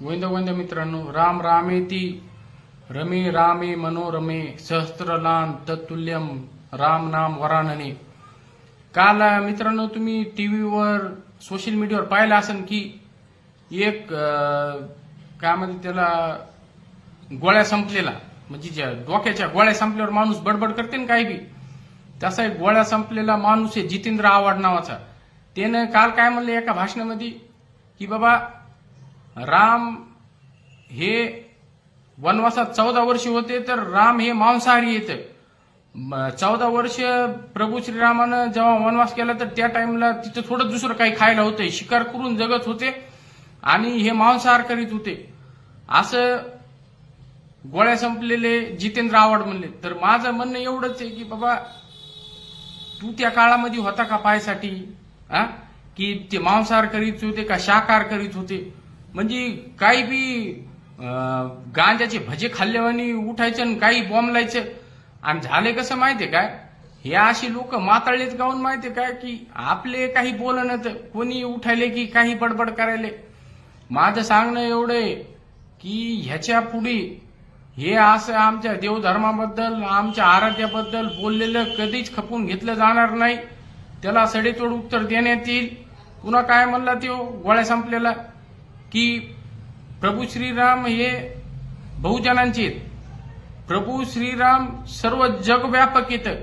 गोविंद गोविंद मित्रांनो राम रामेती रमे रामे मनोरमे सहस्त्रलान तत्तुल्यम राम नाम वरानने। काल मित्रांनो तुम्ही टीव्हीवर सोशल मीडियावर पाहिलं असेल की एक काय म्हणते त्याला गोळ्या संपलेला. म्हणजे ज्या डोक्याच्या गोळ्या संपल्यावर माणूस बडबड करते ना काही बी. तसा एक गोळ्या संपलेला माणूस आहे जितेंद्र आव्हाड नावाचा. त्यानं काल काय म्हणलं एका भाषणामध्ये की बाबा राम हे वनवासात चौदा वर्ष होते तर राम हे मांसाहारी येत. चौदा वर्ष प्रभू श्रीरामानं जेव्हा वनवास केला तर त्या टाइमला तिथं थोडं दुसरं काही खायला होतं. शिकार करून जगत होते आणि हे मांसाहार करीत होते. असं गोळ्या संपलेले जितेंद्र आव्हाड म्हणले. तर माझं म्हणणं एवढंच आहे की बाबा तू त्या काळामध्ये होता का पायसाठी? हा की ते मांसाहार करीत होते का शाकाहार करीत होते? म्हणजे काही बी गांजाचे भजे खाल्ल्यावानी उठायचं आणि काही बॉम्बलायचं आणि झाले कसं माहितीये काय? हे अशी लोक माताळलेत गाऊन माहितीये काय? की आपले काही बोलणं तर कोणी उठायले की काही बडबड करायले. माझं सांगणं एवढं की ह्याच्या पुढे हे असं आमच्या देवधर्माबद्दल आमच्या आराध्याबद्दल बोललेलं कधीच खपून घेतलं जाणार नाही. त्याला सडेतोड उत्तर देण्यात येईल. पुन्हा काय म्हणला तो? गोळ्या संपलेला. की प्रभू श्रीराम हे बहुजनांचे आहेत. प्रभू श्रीराम सर्व जगव्यापक येतं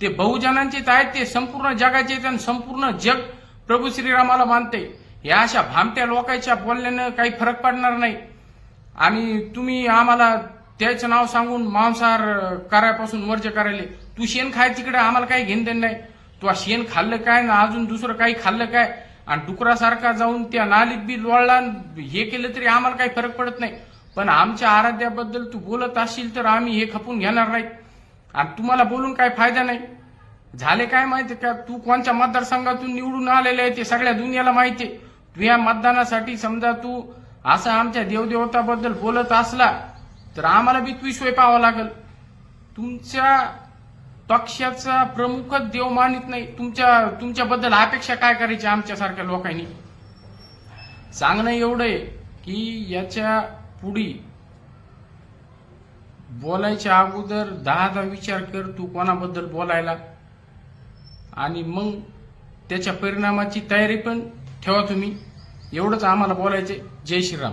ते बहुजनांचेच आहेत ते संपूर्ण जगाचे आहेत आणि संपूर्ण जग प्रभू श्रीरामाला मानते. या अशा भामट्या लोकांच्या बोलण्यानं काही फरक पडणार नाही. आणि तुम्ही आम्हाला त्याचं नाव सांगून मांसाहार करायपासून वर्ज करायले. तू शेण खाय तिकडे आम्हाला काही घेणं देणं नाही. तू शेण खाल्लं काय ना अजून दुसरं काही खाल्लं काय? आणि डुकरासारखा जाऊन त्या नालीत बी लोळला आणि हे केलं तरी आम्हाला काही फरक पडत नाही. पण आमच्या आराध्याबद्दल तू बोलत असशील तर आम्ही हे खपून घेणार नाही. आणि तुम्हाला बोलून काय फायदा नाही. झाले काय माहिती का? तू कोणत्या मतदारसंघातून निवडून आलेले आहे ते सगळ्या दुनियाला माहिती आहे. तू या मतदानासाठी समजा तू असं आमच्या देवदेवताबद्दल बोलत असला तर आम्हाला बी तू सोय पाहावा लागल. तुमच्या पक्षाचा प्रमुखच देव मानित नाही. तुमच्या तुमच्याबद्दल अपेक्षा काय करायची आमच्यासारख्या लोकांनी? सांगणं एवढं आहे की याच्या पुढी बोलायच्या अगोदर दहादा विचार कर तू कोणाबद्दल बोलायला. आणि मग त्याच्या परिणामाची तयारी पण ठेवा तुम्ही. एवढंच आम्हाला बोलायचे जय श्रीराम.